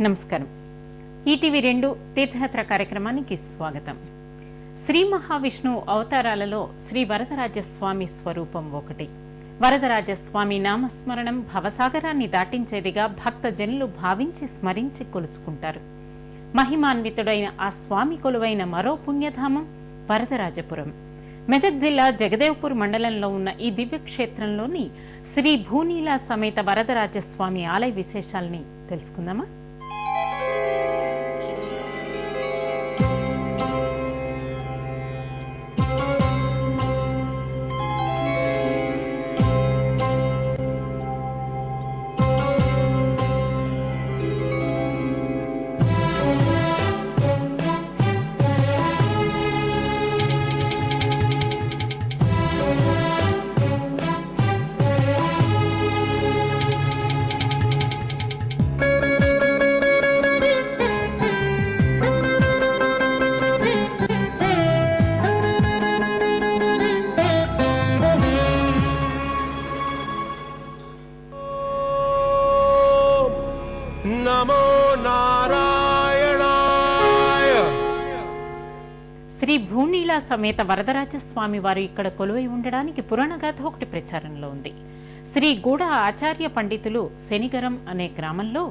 నమస్కారం. ఈటీవీ రెండు తీర్థయాత్ర కార్యక్రమానికి స్వాగతం. శ్రీ మహావిష్ణువు అవతారాలలో శ్రీ వరదరాజస్వామి స్వరూపం ఒకటి. వరదరాజస్వామి నామస్మరణం భవసాగరాన్ని దాటించేదిగా భక్తజనులు భావించి స్మరించి కొలుచుకుంటారు. మహిమాన్వితుడైన ఆ స్వామి కొలువైన మరో పుణ్యధామం వరదరాజపురం. మెదక్ జిల్లా జగదేవ్పూర్ మండలంలో ఉన్న ఈ దివ్యక్షేత్రంలోని శ్రీ భూనీల సమేత వరదరాజస్వామి ఆలయ విశేషాల్ని తెలుసుకుందామా? శ్రీ భూనీల సమేత వరదరాజస్వామి వారు ఇక్కడ కొలువై ఉండడానికి పురాణగాథ ఒకటి ప్రచారంలో ఉంది. శ్రీ గూడ ఆచార్య పండితులు శనిగరం అనే గ్రామంలో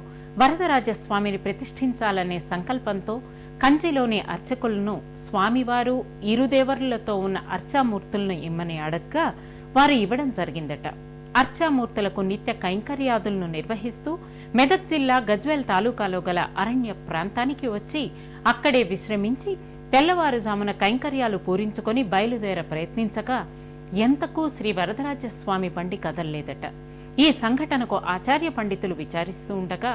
వరదరాజస్వామిని ప్రతిష్ఠించాలనే సంకల్పంతో కంచిలోని అర్చకులను స్వామివారు ఇరుదేవరులతో ఉన్న అర్చామూర్తులను ఇమ్మని అడగ్గా వారు ఇవ్వడం జరిగిందట. అర్చామూర్తులకు నిత్య కైంకర్యాదులను నిర్వహిస్తూ మెదక్ జిల్లా గజ్వేల్ తాలూకాలో గల అరణ్య ప్రాంతానికి వచ్చి అక్కడే విశ్రమించి తెల్లవారుజామున కైంకర్యాలు పూరించుకొని బయలుదేర ప్రయత్నించగా ఎంతకు శ్రీ వరదరాజస్వామి బండి కదల్లేదట. ఈ సంఘటనకు ఆచార్య పండితులు విచారిస్తూ ఉండగా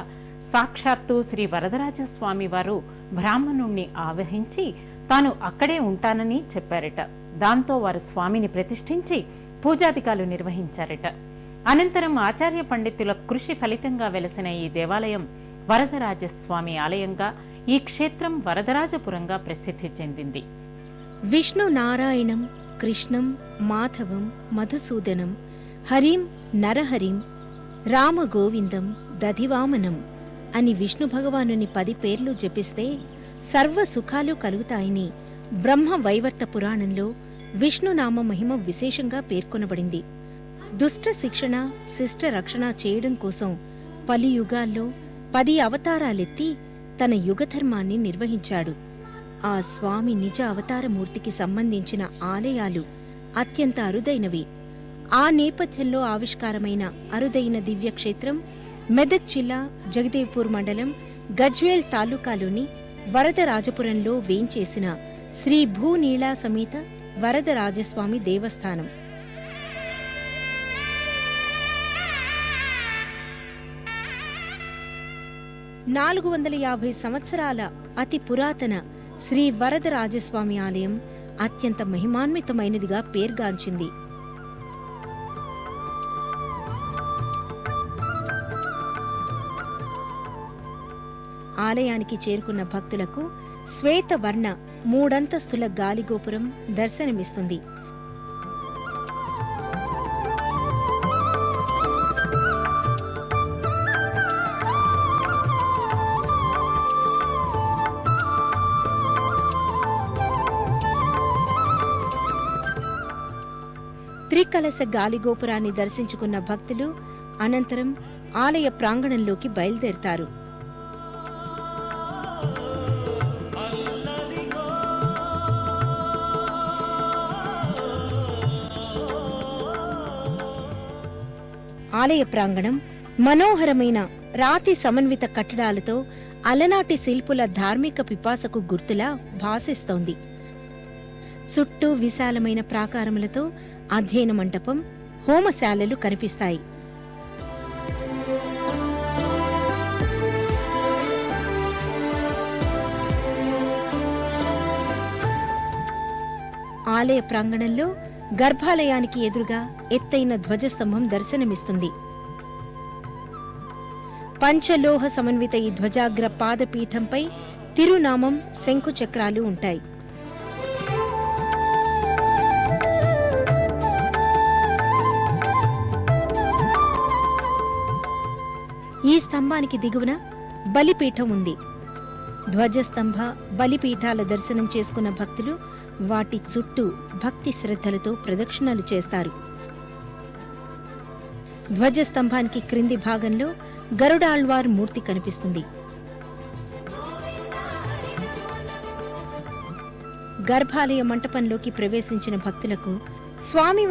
సాక్షాత్తు శ్రీ వరదరాజస్వామి వారు బ్రాహ్మణుణ్ణి ఆవహించి తాను అక్కడే ఉంటానని చెప్పారట. దాంతో వారు స్వామిని ప్రతిష్ఠించి పూజాధికాలు నిర్వహించారట. అనంతరం ఆచార్య పండితుల కృషి ఫలితంగా వెలసిన ఈ దేవాలయం వరదరాజస్వామి ఆలయంగా ఈ క్షేత్రం వరదరాజపురంగా ప్రసిద్ధి చెందింది. విష్ణు నారాయణం కృష్ణం మాధవం మధుసూదనం హరిం నరహరిం రామగోవిందం దధివామనం అని విష్ణు భగవానుని పది పేర్లు జపిస్తే సర్వ సుఖాలు కలుగుతాయని బ్రహ్మ వైవర్త పురాణంలో విష్ణునామ మహిమ విశేషంగా పేర్కొనబడింది. దుష్ట శిక్షణ శిష్ట రక్షణ చేయడం కోసం పలు యుగాల్లో పది అవతారాలెత్తి తన యుగధర్మాన్ని నిర్వహించాడు. ఆ స్వామి నిజ అవతారమూర్తికి సంబంధించిన ఆలయాలు అత్యంత అరుదైనవి. ఆ నేపథ్యంలో ఆవిష్కారమైన అరుదైన దివ్యక్షేత్రం మెదక్ జిల్లా జగదేవ్పూర్ మండలం గజ్వేల్ తాలూకాలోని వరదరాజపురంలో వేంచేసిన శ్రీ భూనీళా సమేత వరదరాజస్వామి దేవస్థానం. నాలుగు వందల యాభై సంవత్సరాల అతి పురాతన శ్రీ వరదరాజస్వామి ఆలయం అత్యంత మహిమాన్వితమైనదిగా పేర్గాంచింది. ఆలయానికి చేరుకున్న భక్తులకు శ్వేతవర్ణ మూడంతస్తుల గాలిగోపురం దర్శనమిస్తుంది. త్రికలశ గాలిగోపురాన్ని దర్శించుకున్న భక్తులు అనంతరం ఆలయ ప్రాంగణంలోకి బయలుదేరతారు. ఆలయ ప్రాంగణం మనోహరమైన రాతి సమన్విత కట్టడాలతో అలనాటి శిల్పుల ధార్మిక పిపాసకు గుర్తులా భాసిస్తోంది. చుట్టూ విశాలమైన ప్రాకారములతో అధ్యయన మంటపం హోమశాలలు కనిపిస్తాయి. ఆలయ ప్రాంగణంలో గర్భాలయానికి ఎదురుగా ఎత్తైన ధ్వజస్తంభం దర్శనమిస్తుంది. పంచలోహ సమన్విత ఈ ధ్వజాగ్ర పాదపీఠంపై తిరునామం శంకు చక్రాలు ఉంటాయి. ఈ స్తంభానికి దిగువన బలిపీఠం ఉంది. ధ్వజస్తంభ బలిపీఠాల దర్శనం చేసుకున్న భక్తులు వాటి చుట్టూ భక్తి శ్రద్ధలతో ప్రదక్షిణలు చేస్తారు. ధ్వజస్తంభానికి క్రింది భాగంలో గరుడాళ్వార్ మూర్తి కనిపిస్తుంది. గర్భాలయ మంటపంలోకి ప్రవేశించిన భక్తులకు స్వామివారి